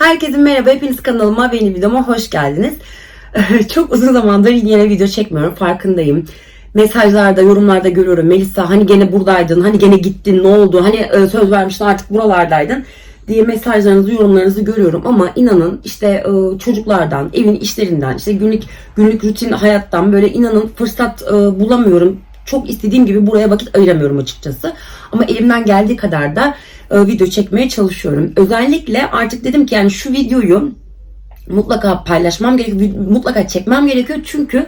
Herkese merhaba. Hepiniz kanalıma ve yeni videoma hoş geldiniz. Çok uzun zamandır yine video çekmiyorum. Farkındayım. Mesajlarda, yorumlarda görüyorum. Melisa hani gene buradaydın, hani gene gittin, ne oldu, hani e, söz vermiştin artık buralardaydın diye mesajlarınızı, yorumlarınızı görüyorum ama inanın işte e, çocuklardan, evin işlerinden, işte günlük günlük rutin hayattan böyle inanın fırsat e, bulamıyorum. Çok istediğim gibi buraya vakit ayıramıyorum açıkçası. Ama elimden geldiği kadar da e, video çekmeye çalışıyorum. Özellikle artık dedim ki yani şu videoyu mutlaka paylaşmam gerekiyor, mutlaka çekmem gerekiyor çünkü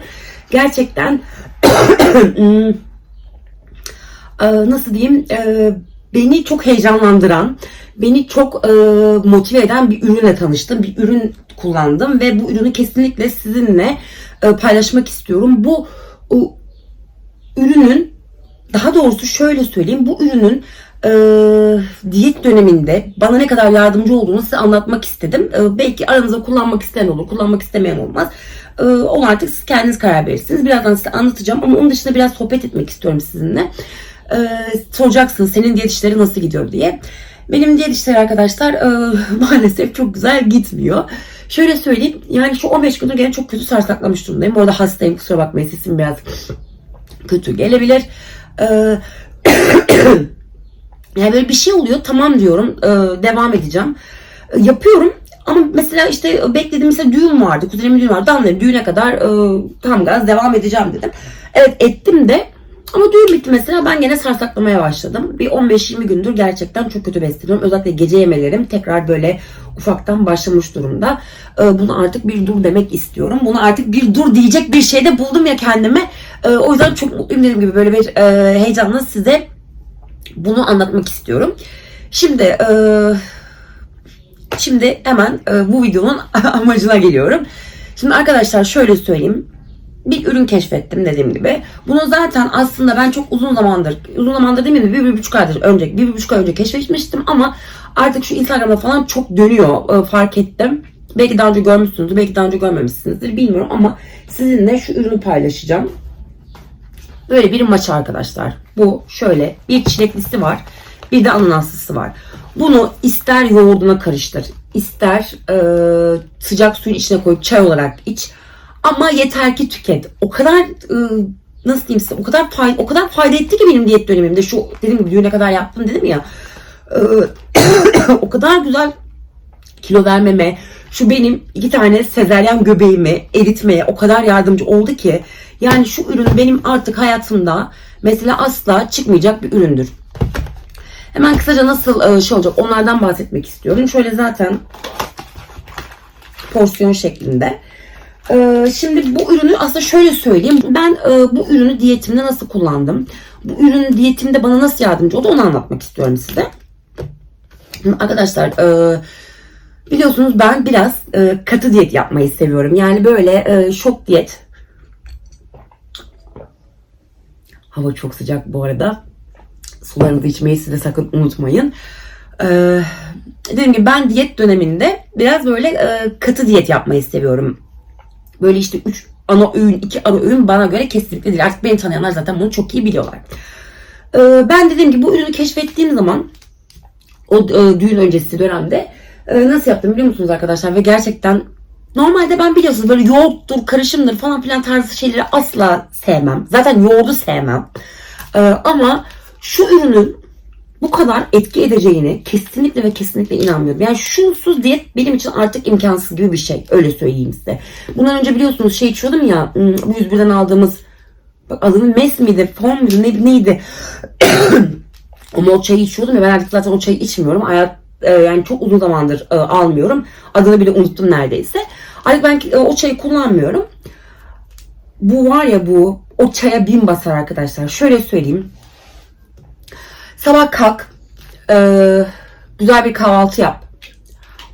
gerçekten hmm, e, nasıl diyeyim e, beni çok heyecanlandıran, beni çok motive eden bir ürüne tanıştım. Bir ürün kullandım ve bu ürünü kesinlikle sizinle paylaşmak istiyorum. Bu o, ürünün daha doğrusu şöyle söyleyeyim bu ürünün e, diyet döneminde bana ne kadar yardımcı olduğunu size anlatmak istedim. E, belki aranızda kullanmak isteyen olur, kullanmak istemeyen olmaz. E, onu artık siz kendiniz karar verirsiniz. Birazdan size anlatacağım ama onun dışında biraz sohbet etmek istiyorum sizinle. E, soracaksınız senin diyet işleri nasıl gidiyor diye. Benim diyet işleri arkadaşlar e, maalesef çok güzel gitmiyor. Şöyle söyleyeyim yani şu 15 gündür gene çok kötü sarsaklamış durumdayım. Bu arada hastayım kusura bakmayın sesim biraz kötü gelebilir. Ee, yani böyle bir şey oluyor tamam diyorum ee, devam edeceğim. Ee, yapıyorum ama mesela işte beklediğim mesela düğün vardı. Kuzenimin düğünü vardı. Anladım düğüne kadar e, tam gaz devam edeceğim dedim. Evet ettim de ama düğün bitti mesela ben gene sarsaklamaya başladım. Bir 15-20 gündür gerçekten çok kötü besleniyorum. Özellikle gece yemelerim tekrar böyle ufaktan başlamış durumda. Bunu artık bir dur demek istiyorum. Bunu artık bir dur diyecek bir şey de buldum ya kendime. O yüzden çok mutluyum dediğim gibi böyle bir e, heyecanla size bunu anlatmak istiyorum. Şimdi e, şimdi hemen e, bu videonun amacına geliyorum. Şimdi arkadaşlar şöyle söyleyeyim bir ürün keşfettim dediğim gibi. Bunu zaten aslında ben çok uzun zamandır, uzun zamandır değil mi? Bir, bir buçuk aydır önce, bir, bir buçuk ay önce keşfetmiştim ama artık şu Instagram'da falan çok dönüyor. e, fark ettim. Belki daha önce görmüşsünüzdür, belki daha önce görmemişsinizdir bilmiyorum ama sizinle şu ürünü paylaşacağım. Böyle bir maç arkadaşlar. Bu şöyle bir çileklisi var. Bir de ananaslısı var. Bunu ister yoğurduna karıştır, ister e, sıcak suyun içine koyup çay olarak iç. Ama yeter ki tüket. O kadar e, nasıl diyeyim size o kadar fayda, o kadar fayda etti ki benim diyet dönemimde. Şu dediğim gibi düğüne kadar yaptım dedim ya. E, o kadar güzel kilo vermeme, şu benim iki tane sezeryan göbeğimi eritmeye o kadar yardımcı oldu ki. Yani şu ürün benim artık hayatımda mesela asla çıkmayacak bir üründür. Hemen kısaca nasıl e, şey olacak onlardan bahsetmek istiyorum. Şöyle zaten porsiyon şeklinde. Ee, şimdi bu ürünü aslında şöyle söyleyeyim. Ben e, bu ürünü diyetimde nasıl kullandım? Bu ürün diyetimde bana nasıl yardımcı oldu onu anlatmak istiyorum size. Arkadaşlar e, biliyorsunuz ben biraz e, katı diyet yapmayı seviyorum. Yani böyle e, şok diyet. Hava çok sıcak bu arada. Sularınızı içmeyi size sakın unutmayın. Ee, dediğim gibi ben diyet döneminde biraz böyle e, katı diyet yapmayı seviyorum. Böyle işte 3 ana öğün, 2 ara öğün bana göre kesinlikle değil. Artık beni tanıyanlar zaten bunu çok iyi biliyorlar. Ee, ben dediğim gibi bu ürünü keşfettiğim zaman o e, düğün öncesi dönemde e, nasıl yaptım biliyor musunuz arkadaşlar? Ve gerçekten normalde ben biliyorsunuz böyle yoğurttur, karışımdır falan filan tarzı şeyleri asla sevmem. Zaten yoğurdu sevmem. Ee, ama şu ürünün bu kadar etki edeceğine kesinlikle ve kesinlikle inanmıyorum. Yani şunsuz diyet benim için artık imkansız gibi bir şey. Öyle söyleyeyim size. Bundan önce biliyorsunuz şey içiyordum ya hmm, bu 101'den aldığımız bak adını mes miydi, form muydu, ne, neydi? o mol çayı içiyordum ya ben artık zaten o çayı içmiyorum. Hayat, e, yani çok uzun zamandır e, almıyorum. Adını bile unuttum neredeyse. Artık ben e, o çayı kullanmıyorum. Bu var ya bu o çaya bin basar arkadaşlar. Şöyle söyleyeyim. Sabah kalk, güzel bir kahvaltı yap.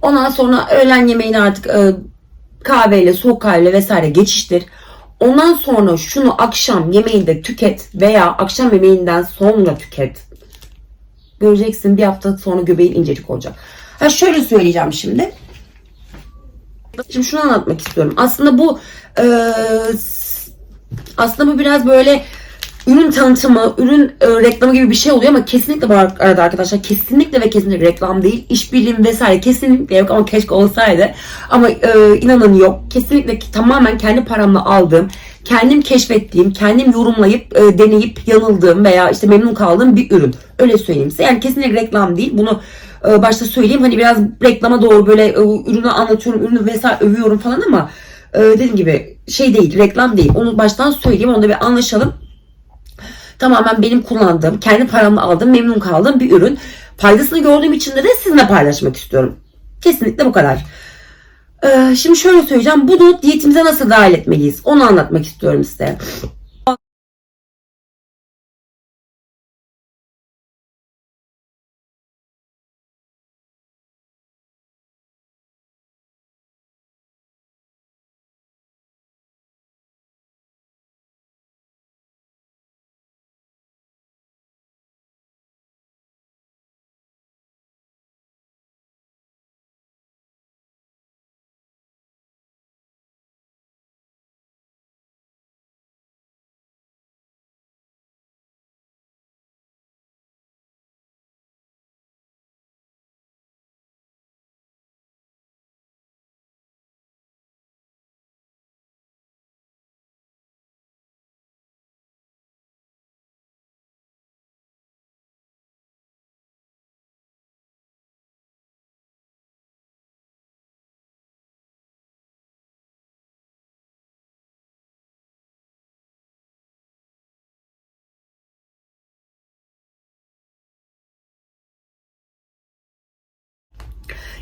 Ondan sonra öğlen yemeğini artık kahveyle, soğuk kahveyle vesaire geçiştir. Ondan sonra şunu akşam yemeğinde tüket veya akşam yemeğinden sonra tüket. Göreceksin bir hafta sonra göbeğin incecik olacak. Ha şöyle söyleyeceğim şimdi. Şimdi şunu anlatmak istiyorum. Aslında bu e, aslında bu biraz böyle ürün tanıtımı, ürün e, reklamı gibi bir şey oluyor ama kesinlikle bu arada arkadaşlar kesinlikle ve kesinlikle reklam değil. işbirliği vesaire kesinlikle yok ama keşke olsaydı. Ama e, inanın yok. Kesinlikle tamamen kendi paramla aldığım, kendim keşfettiğim, kendim yorumlayıp, e, deneyip yanıldığım veya işte memnun kaldığım bir ürün. Öyle söyleyeyim size. Yani kesinlikle reklam değil. Bunu e, başta söyleyeyim. Hani biraz reklama doğru böyle e, ürünü anlatıyorum, ürünü vesaire övüyorum falan ama e, dediğim gibi şey değil, reklam değil. Onu baştan söyleyeyim. Onu da bir anlaşalım tamamen benim kullandığım, kendi paramla aldığım, memnun kaldığım bir ürün. Faydasını gördüğüm için de, de sizinle paylaşmak istiyorum. Kesinlikle bu kadar. Ee, şimdi şöyle söyleyeceğim. Bunu diyetimize nasıl dahil etmeliyiz? Onu anlatmak istiyorum size.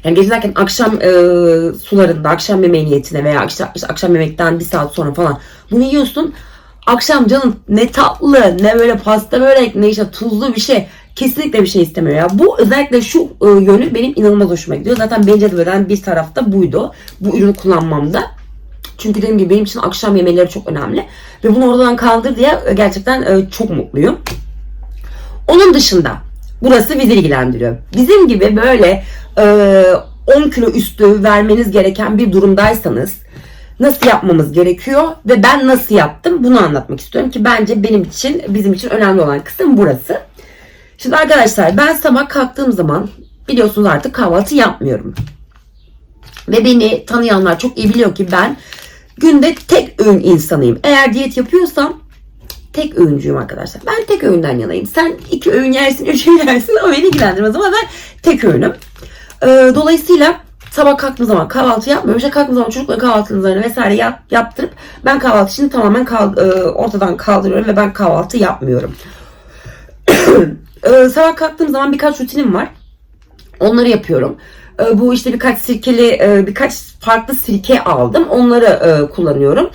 Yani gezerken akşam e, sularında, akşam yemeği niyetine veya işte, işte akşam yemekten bir saat sonra falan bunu yiyorsun. Akşam canın ne tatlı, ne böyle pasta börek, ne işte tuzlu bir şey. Kesinlikle bir şey istemiyor ya. Bu özellikle şu e, yönü benim inanılmaz hoşuma gidiyor. Zaten beni bir tarafta buydu. Bu ürünü kullanmamda. Çünkü dediğim gibi benim için akşam yemeleri çok önemli. Ve bunu oradan kaldır diye e, gerçekten e, çok mutluyum. Onun dışında burası bizi ilgilendiriyor. Bizim gibi böyle 10 kilo üstü vermeniz gereken bir durumdaysanız nasıl yapmamız gerekiyor ve ben nasıl yaptım bunu anlatmak istiyorum ki bence benim için bizim için önemli olan kısım burası. Şimdi arkadaşlar ben sabah kalktığım zaman biliyorsunuz artık kahvaltı yapmıyorum. Ve beni tanıyanlar çok iyi biliyor ki ben günde tek öğün insanıyım. Eğer diyet yapıyorsam tek öğüncüyüm arkadaşlar. Ben tek öğünden yanayım. Sen iki öğün yersin, üç öğün yersin o beni ilgilendirmez ama ben tek öğünüm. Ee, dolayısıyla sabah kalktığım zaman kahvaltı yapmıyorum. İşte kalktığım zaman çocukların kahvaltılarını vesaire yap, yaptırıp ben kahvaltı için tamamen kal- e, ortadan kaldırıyorum ve ben kahvaltı yapmıyorum. Ee, sabah kalktığım zaman birkaç rutinim var. Onları yapıyorum. Ee, bu işte birkaç sirkeli, e, birkaç farklı sirke aldım. Onları e, kullanıyorum.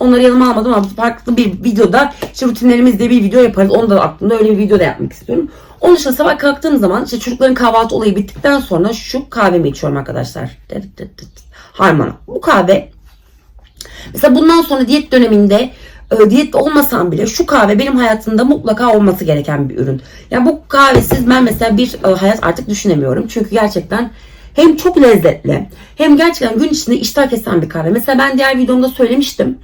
Onları yanıma almadım ama farklı bir videoda işte rutinlerimizde bir video yaparız. Onu da aklımda öyle bir video da yapmak istiyorum. Onun dışında sabah kalktığım zaman işte çocukların kahvaltı olayı bittikten sonra şu kahvemi içiyorum arkadaşlar. Harmana. Bu kahve mesela bundan sonra diyet döneminde e, diyet olmasam bile şu kahve benim hayatımda mutlaka olması gereken bir ürün. Yani bu kahvesiz ben mesela bir e, hayat artık düşünemiyorum. Çünkü gerçekten hem çok lezzetli hem gerçekten gün içinde iştah kesen bir kahve. Mesela ben diğer videomda söylemiştim.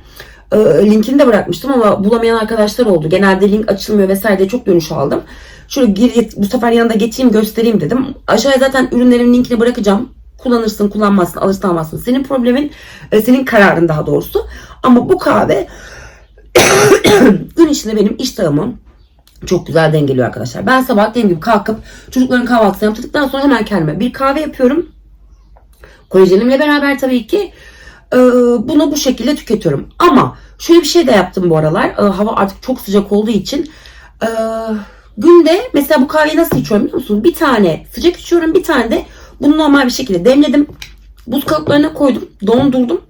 E, linkini de bırakmıştım ama bulamayan arkadaşlar oldu. Genelde link açılmıyor vesaire diye çok dönüş aldım. Şöyle gir, bu sefer yanında geçeyim göstereyim dedim. Aşağıya zaten ürünlerin linkini bırakacağım. Kullanırsın, kullanmazsın, alırsın, almazsın. Senin problemin, e, senin kararın daha doğrusu. Ama bu kahve gün içinde benim iştahımı çok güzel dengeliyor arkadaşlar. Ben sabah dediğim gibi kalkıp çocukların kahvaltısını yaptırdıktan sonra hemen kendime bir kahve yapıyorum. Kolajenimle beraber tabii ki bunu bu şekilde tüketiyorum. Ama şöyle bir şey de yaptım bu aralar. E, hava artık çok sıcak olduğu için e, günde mesela bu kahveyi nasıl içiyorum biliyor musunuz? Bir tane sıcak içiyorum bir tane de bunu normal bir şekilde demledim. Buz kalıplarına koydum. Dondurdum.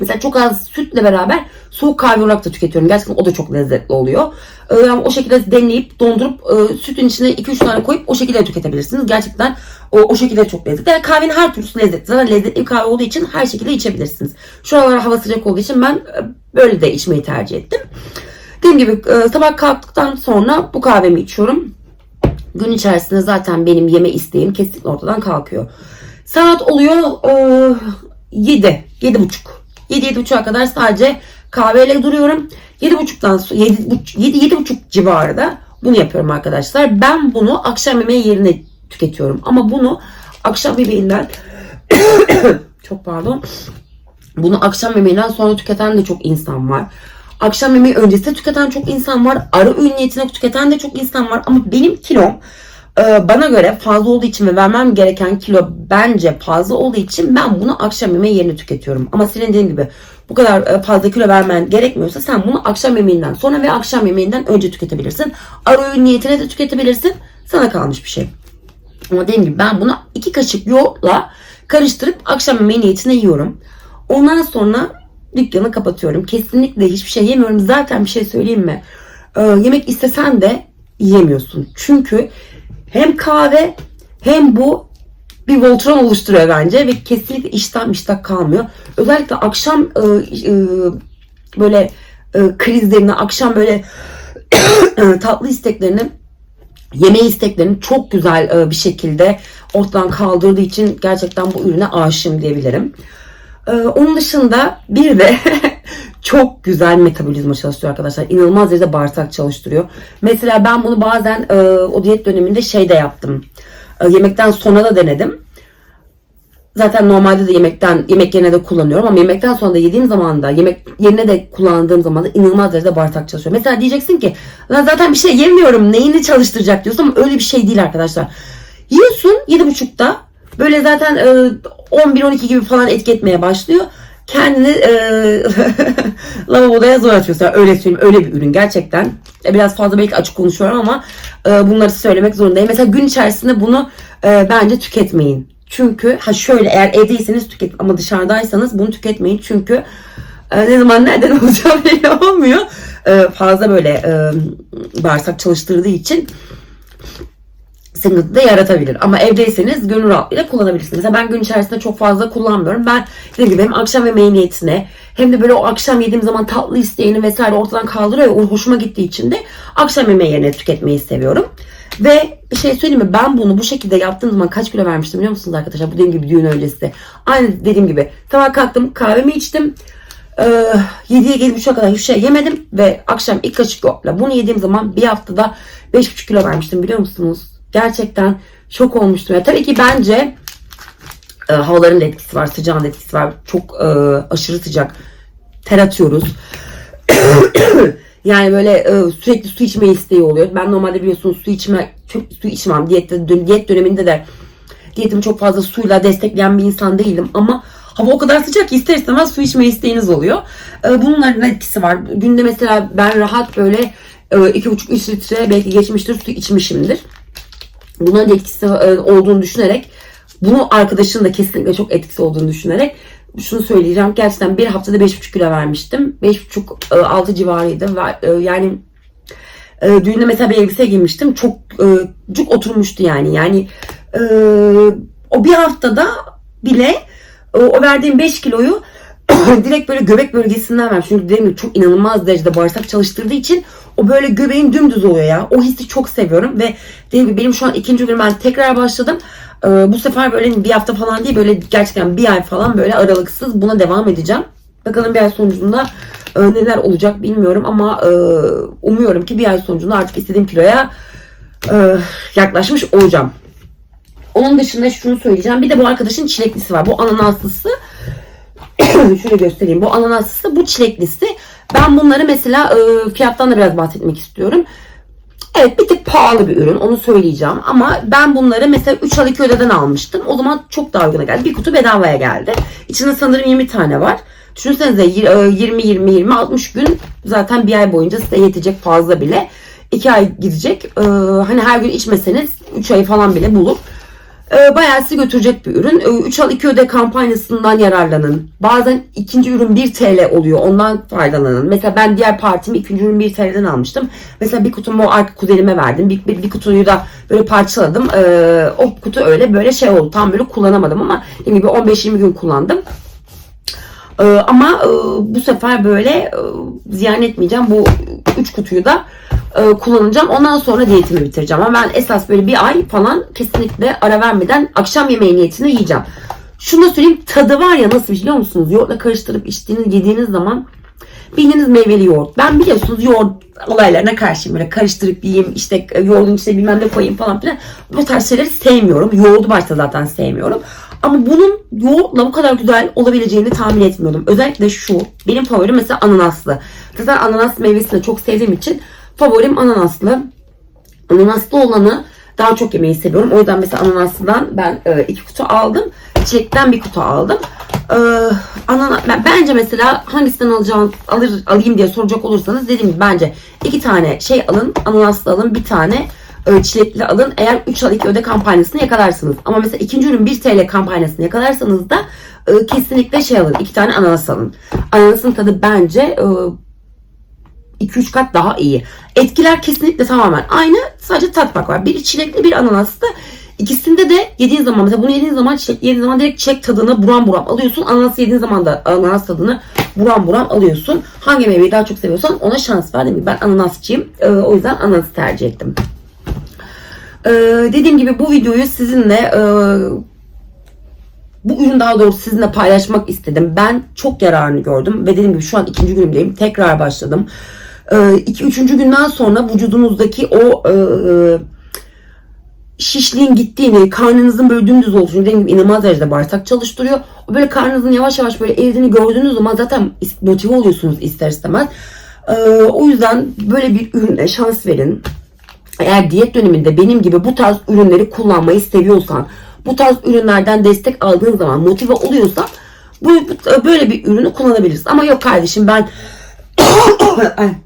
Mesela çok az sütle beraber soğuk kahve olarak da tüketiyorum. Gerçekten o da çok lezzetli oluyor. Ee, o şekilde demleyip dondurup e, sütün içine 2-3 tane koyup o şekilde tüketebilirsiniz. Gerçekten o, o şekilde çok lezzetli. Yani kahvenin her türlüsü lezzetli. Zaten lezzetli bir kahve olduğu için her şekilde içebilirsiniz. Şu aralar hava sıcak olduğu için ben e, böyle de içmeyi tercih ettim. Dediğim gibi e, sabah kalktıktan sonra bu kahvemi içiyorum. Gün içerisinde zaten benim yeme isteğim kesinlikle ortadan kalkıyor. Saat oluyor e, 7, 7.30. 7-7.30'a kadar sadece Kahveyle duruyorum. 7.30'dan 7, 7, 7.30 civarında bunu yapıyorum arkadaşlar. Ben bunu akşam yemeği yerine tüketiyorum. Ama bunu akşam yemeğinden çok pardon. Bunu akşam yemeğinden sonra tüketen de çok insan var. Akşam yemeği öncesinde tüketen çok insan var. Ara öğün niyetine tüketen de çok insan var. Ama benim kilom bana göre fazla olduğu için ve vermem gereken kilo bence fazla olduğu için ben bunu akşam yemeği yerine tüketiyorum. Ama senin dediğin gibi bu kadar e, fazla kilo vermen gerekmiyorsa sen bunu akşam yemeğinden sonra ve akşam yemeğinden önce tüketebilirsin. Ara öğün niyetine de tüketebilirsin. Sana kalmış bir şey. Ama dediğim gibi ben bunu iki kaşık yoğurtla karıştırıp akşam yemeği niyetine yiyorum. Ondan sonra dükkanı kapatıyorum. Kesinlikle hiçbir şey yemiyorum. Zaten bir şey söyleyeyim mi? Ee, yemek istesen de yiyemiyorsun. Çünkü hem kahve hem bu bir voltron oluşturuyor bence ve kesinlikle iştah iştah kalmıyor. Özellikle akşam e, e, böyle e, krizlerini, akşam böyle tatlı isteklerini yeme isteklerini çok güzel e, bir şekilde ortadan kaldırdığı için gerçekten bu ürüne aşığım diyebilirim. E, onun dışında bir de çok güzel metabolizma çalıştırıyor arkadaşlar. İnanılmaz derecede bağırsak çalıştırıyor. Mesela ben bunu bazen e, o diyet döneminde şey de yaptım. E, yemekten sonra da denedim. Zaten normalde de yemekten yemek yerine de kullanıyorum ama yemekten sonra da yediğim zaman da yemek yerine de kullandığım zaman da inanılmaz derecede bağırsak çalışıyor. Mesela diyeceksin ki ben zaten bir şey yemiyorum neyini çalıştıracak diyorsun ama öyle bir şey değil arkadaşlar. Yiyorsun 7.30'da böyle zaten e, 11-12 gibi falan etki etmeye başlıyor. Kendini e, lavaboda zor atıyorsun. Öyle söyleyeyim öyle bir ürün gerçekten. E, biraz fazla belki açık konuşuyorum ama e, bunları söylemek zorundayım. Mesela gün içerisinde bunu e, bence tüketmeyin. Çünkü ha şöyle eğer evdeyseniz tüket ama dışarıdaysanız bunu tüketmeyin. Çünkü e, ne zaman nereden olacağı belli olmuyor. E, fazla böyle e, bağırsak çalıştırdığı için sıkıntı da yaratabilir. Ama evdeyseniz gönül rahatlığıyla kullanabilirsiniz. Mesela ben gün içerisinde çok fazla kullanmıyorum. Ben dediğim gibi hem akşam yemeği niyetine hem de böyle o akşam yediğim zaman tatlı isteğini vesaire ortadan kaldırıyor. O hoşuma gittiği için de akşam yemeği yerine tüketmeyi seviyorum. Ve bir şey söyleyeyim mi? Ben bunu bu şekilde yaptığım zaman kaç kilo vermiştim biliyor musunuz arkadaşlar? Bu dediğim gibi düğün öncesi. Aynı dediğim gibi. Sabah kalktım kahvemi içtim. Ee, 7'ye gelip 3'e kadar hiçbir şey yemedim. Ve akşam ilk kaşık yoğurtla bunu yediğim zaman bir haftada 5,5 kilo vermiştim biliyor musunuz? Gerçekten şok olmuştum. Ya, tabii ki bence e, havaların etkisi var, sıcağın etkisi var. Çok e, aşırı sıcak. Ter atıyoruz. yani böyle e, sürekli su içme isteği oluyor. Ben normalde biliyorsunuz su içme çok su içmem. Diyette, diyet döneminde de diyetimi çok fazla suyla destekleyen bir insan değilim ama hava o kadar sıcak ki ister istemez su içme isteğiniz oluyor. E, bunların etkisi var. Günde mesela ben rahat böyle e, iki buçuk üç litre belki geçmiştir su içmişimdir. Bunların da etkisi e, olduğunu düşünerek bunu arkadaşın da kesinlikle çok etkisi olduğunu düşünerek şunu söyleyeceğim. Gerçekten bir haftada 5,5 kilo vermiştim. 5,5-6 civarıydı. Ve, yani e, düğünde mesela bir elbise giymiştim. Çok e, cuk oturmuştu yani. Yani e, o bir haftada bile e, o verdiğim 5 kiloyu direkt böyle göbek bölgesinden vermiş. Çünkü dediğim gibi çok inanılmaz derecede bağırsak çalıştırdığı için o böyle göbeğin dümdüz oluyor ya. O hissi çok seviyorum ve dediğim gibi benim şu an ikinci günüm ben tekrar başladım. Ee, bu sefer böyle bir hafta falan değil böyle gerçekten bir ay falan böyle aralıksız buna devam edeceğim. Bakalım bir ay sonucunda e, neler olacak bilmiyorum ama e, umuyorum ki bir ay sonucunda artık istediğim kiloya e, yaklaşmış olacağım. Onun dışında şunu söyleyeceğim. Bir de bu arkadaşın çileklisi var. Bu ananaslısı. Şöyle göstereyim. Bu ananaslısı, bu çileklisi. Ben bunları mesela e, fiyattan da biraz bahsetmek istiyorum. Evet bir tık pahalı bir ürün onu söyleyeceğim ama ben bunları mesela 3 al 2 ödeden almıştım. O zaman çok daha uyguna geldi. Bir kutu bedavaya geldi. İçinde sanırım 20 tane var. Düşünsenize 20 20 20 60 gün zaten bir ay boyunca size yetecek fazla bile. 2 ay gidecek. Ee, hani her gün içmeseniz 3 ay falan bile bulur. Ee, bayağı sizi götürecek bir ürün. Ee, 3 al 2 öde kampanyasından yararlanın. Bazen ikinci ürün 1 TL oluyor. Ondan faydalanın. Mesela ben diğer partimi ikinci ürün 1 TL'den almıştım. Mesela bir kutumu o arka kuzenime verdim. Bir, bir, bir kutuyu da böyle parçaladım. Ee, o kutu öyle böyle şey oldu. Tam böyle kullanamadım ama gibi 15-20 gün kullandım. Ee, ama e, bu sefer böyle e, ziyan etmeyeceğim. Bu 3 kutuyu da e, kullanacağım. Ondan sonra diyetimi bitireceğim. Ama ben esas böyle bir ay falan kesinlikle ara vermeden akşam yemeği niyetine yiyeceğim. Şunu da söyleyeyim tadı var ya nasıl biliyor musunuz? Yoğurtla karıştırıp içtiğiniz yediğiniz zaman Bildiğiniz meyveli yoğurt. Ben biliyorsunuz yoğurt olaylarına karşıyım. Böyle karıştırıp yiyeyim, işte yoğurdun içine bilmem ne koyayım falan filan. Bu tarz şeyleri sevmiyorum. Yoğurdu başta zaten sevmiyorum. Ama bunun yoğurtla bu kadar güzel olabileceğini tahmin etmiyordum. Özellikle şu. Benim favorim mesela ananaslı. Zaten ananas meyvesini çok sevdiğim için favorim ananaslı. Ananaslı olanı daha çok yemeyi seviyorum. O yüzden mesela ananaslıdan ben e, iki kutu aldım. Çilekten bir kutu aldım. E, anana, ben, bence mesela hangisinden alacağım, alır, alayım diye soracak olursanız dediğim gibi bence iki tane şey alın. Ananaslı alın. Bir tane çilekli alın. Eğer 3 al 2 öde kampanyasını yakalarsınız. Ama mesela ikinci ürün 1 TL kampanyasını yakalarsanız da e, kesinlikle şey alın. 2 tane ananas alın. Ananasın tadı bence e, 2-3 kat daha iyi. Etkiler kesinlikle tamamen aynı. Sadece tat farkı var. Biri çilekli bir ananaslı. İkisinde de yediğin zaman mesela bunu yediğin zaman çilek yediğin zaman direkt çilek tadını buram buram alıyorsun. Ananas yediğin zaman da ananas tadını buram buram alıyorsun. Hangi meyveyi daha çok seviyorsan ona şans ver. Dedim ben ananasçıyım. Ee, o yüzden ananası tercih ettim. Ee, dediğim gibi bu videoyu sizinle e, bu ürün daha doğrusu sizinle paylaşmak istedim. Ben çok yararını gördüm ve dediğim gibi şu an ikinci günümdeyim. Tekrar başladım. Ee, iki, üçüncü günden sonra vücudunuzdaki o e, şişliğin gittiğini, karnınızın böyle dümdüz olduğunu dediğim gibi inanılmaz derecede bağırsak çalıştırıyor. O böyle karnınızın yavaş yavaş böyle eridiğini gördüğünüz zaman zaten motive oluyorsunuz ister istemez. Ee, o yüzden böyle bir ürüne şans verin. Eğer diyet döneminde benim gibi bu tarz ürünleri kullanmayı seviyorsan, bu tarz ürünlerden destek aldığın zaman motive oluyorsan bu, böyle bir ürünü kullanabiliriz. Ama yok kardeşim ben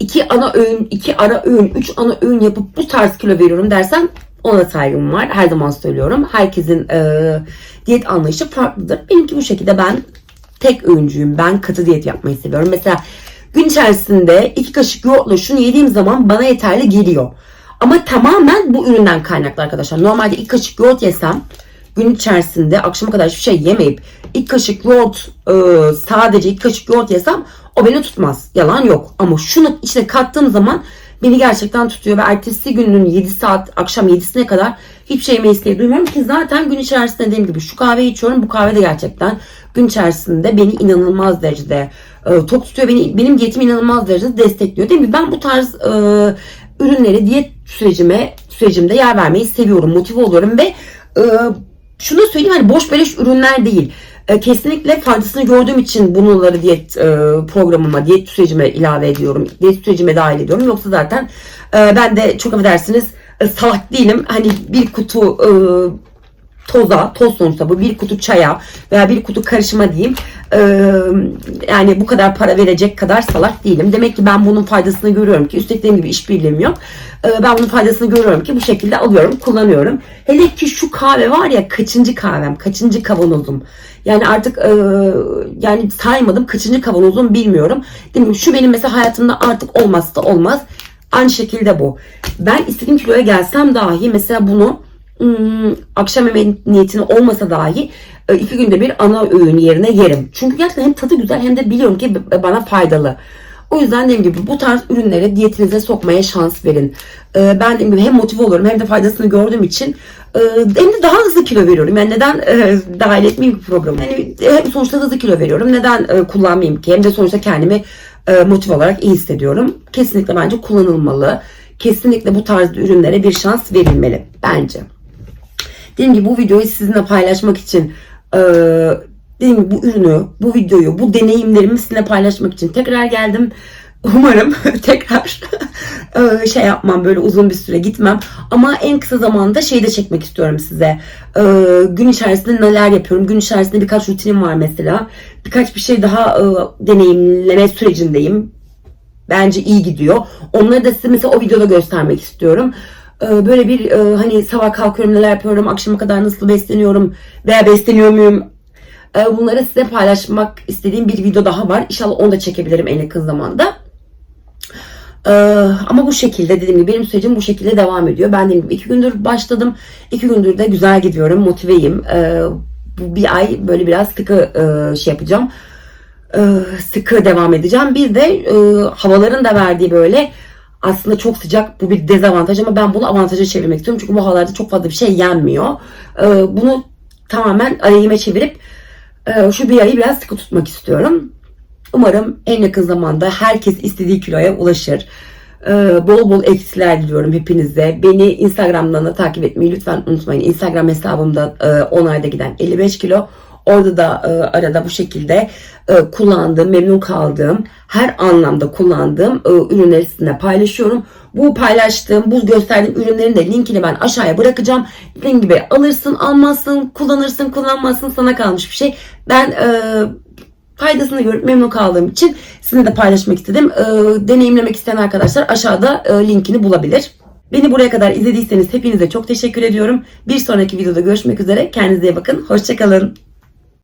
iki ana öğün, iki ara öğün, üç ana öğün yapıp bu tarz kilo veriyorum dersen ona saygım var. Her zaman söylüyorum. Herkesin e, diyet anlayışı farklıdır. Benimki bu şekilde ben tek öğüncüyüm. Ben katı diyet yapmayı seviyorum. Mesela gün içerisinde iki kaşık yoğurtla şunu yediğim zaman bana yeterli geliyor. Ama tamamen bu üründen kaynaklı arkadaşlar. Normalde iki kaşık yoğurt yesem gün içerisinde akşama kadar hiçbir şey yemeyip ilk kaşık yoğurt e, sadece ilk kaşık yoğurt yesem o beni tutmaz. Yalan yok. Ama şunu içine kattığım zaman beni gerçekten tutuyor ve ertesi günün 7 saat akşam 7'sine kadar hiçbir şey yeme isteği duymuyorum ki zaten gün içerisinde dediğim gibi şu kahveyi içiyorum. Bu kahve de gerçekten gün içerisinde beni inanılmaz derecede e, tok tutuyor. Beni, benim diyetimi inanılmaz derecede destekliyor. Değil mi? Ben bu tarz e, ürünleri diyet sürecime sürecimde yer vermeyi seviyorum. Motive oluyorum ve e, şunu söyleyeyim hani boş beleş ürünler değil. E, kesinlikle faydasını gördüğüm için bunları diyet e, programıma, diyet sürecime ilave ediyorum. Diyet sürecime dahil ediyorum. Yoksa zaten e, ben de çok affedersiniz e, salak değilim. Hani bir kutu e, toza, toz sonuçta bu bir kutu çaya veya bir kutu karışıma diyeyim. Ee, yani bu kadar para verecek kadar salak değilim. Demek ki ben bunun faydasını görüyorum ki üstelik dediğim gibi işbirliğim yok. Ee, ben bunun faydasını görüyorum ki bu şekilde alıyorum, kullanıyorum. Hele ki şu kahve var ya kaçıncı kahvem, kaçıncı kavanozum. Yani artık e, yani saymadım kaçıncı kavanozum bilmiyorum. Değil mi? Şu benim mesela hayatımda artık olmazsa olmaz. Aynı şekilde bu. Ben istediğim kiloya gelsem dahi mesela bunu akşam yemeği niyetine olmasa dahi e, iki günde bir ana öğün yerine yerim. Çünkü gerçekten hem tadı güzel hem de biliyorum ki bana faydalı. O yüzden dediğim gibi bu tarz ürünleri diyetinize sokmaya şans verin. E, ben dediğim gibi hem motive olurum hem de faydasını gördüğüm için e, hem de daha hızlı kilo veriyorum. Yani neden e, dahil etmeyeyim ki programı? Yani hem sonuçta hızlı kilo veriyorum. Neden e, kullanmayayım ki? Hem de sonuçta kendimi e, motive olarak iyi hissediyorum. Kesinlikle bence kullanılmalı. Kesinlikle bu tarz ürünlere bir şans verilmeli. Bence. Dediğim gibi bu videoyu sizinle paylaşmak için e, dediğim gibi bu ürünü, bu videoyu, bu deneyimlerimi sizinle paylaşmak için tekrar geldim. Umarım tekrar e, şey yapmam böyle uzun bir süre gitmem. Ama en kısa zamanda şey de çekmek istiyorum size. E, gün içerisinde neler yapıyorum. Gün içerisinde birkaç rutinim var mesela. Birkaç bir şey daha e, deneyimleme sürecindeyim bence iyi gidiyor. Onları da size mesela o videoda göstermek istiyorum. Ee, Böyle bir e, hani sabah kalkıyorum neler yapıyorum, akşama kadar nasıl besleniyorum veya besleniyor muyum? Ee, Bunları size paylaşmak istediğim bir video daha var. İnşallah onu da çekebilirim en yakın zamanda. Ee, ama bu şekilde dediğim gibi benim sürecim bu şekilde devam ediyor. Ben dediğim gibi iki gündür başladım. İki gündür de güzel gidiyorum. Motiveyim. Bu bir ay böyle biraz sıkı e, şey yapacağım. Sıkı devam edeceğim. Bir de e, havaların da verdiği böyle aslında çok sıcak bu bir dezavantaj ama ben bunu avantaja çevirmek istiyorum. Çünkü bu havalarda çok fazla bir şey yenmiyor. Ee, bunu tamamen aleyhime çevirip e, şu bir ayı biraz sıkı tutmak istiyorum. Umarım en yakın zamanda herkes istediği kiloya ulaşır. Ee, bol bol eksiler diliyorum hepinize. Beni Instagram'dan da takip etmeyi lütfen unutmayın. Instagram hesabımda e, 10 ayda giden 55 kilo. Orada da e, arada bu şekilde e, kullandığım, memnun kaldığım, her anlamda kullandığım e, ürünleri sizinle paylaşıyorum. Bu paylaştığım, bu gösterdiğim ürünlerin de linkini ben aşağıya bırakacağım. Dediğim gibi alırsın, almazsın, kullanırsın, kullanmazsın sana kalmış bir şey. Ben e, faydasını görüp memnun kaldığım için sizinle de paylaşmak istedim. E, deneyimlemek isteyen arkadaşlar aşağıda e, linkini bulabilir. Beni buraya kadar izlediyseniz hepinize çok teşekkür ediyorum. Bir sonraki videoda görüşmek üzere. Kendinize iyi bakın. Hoşçakalın.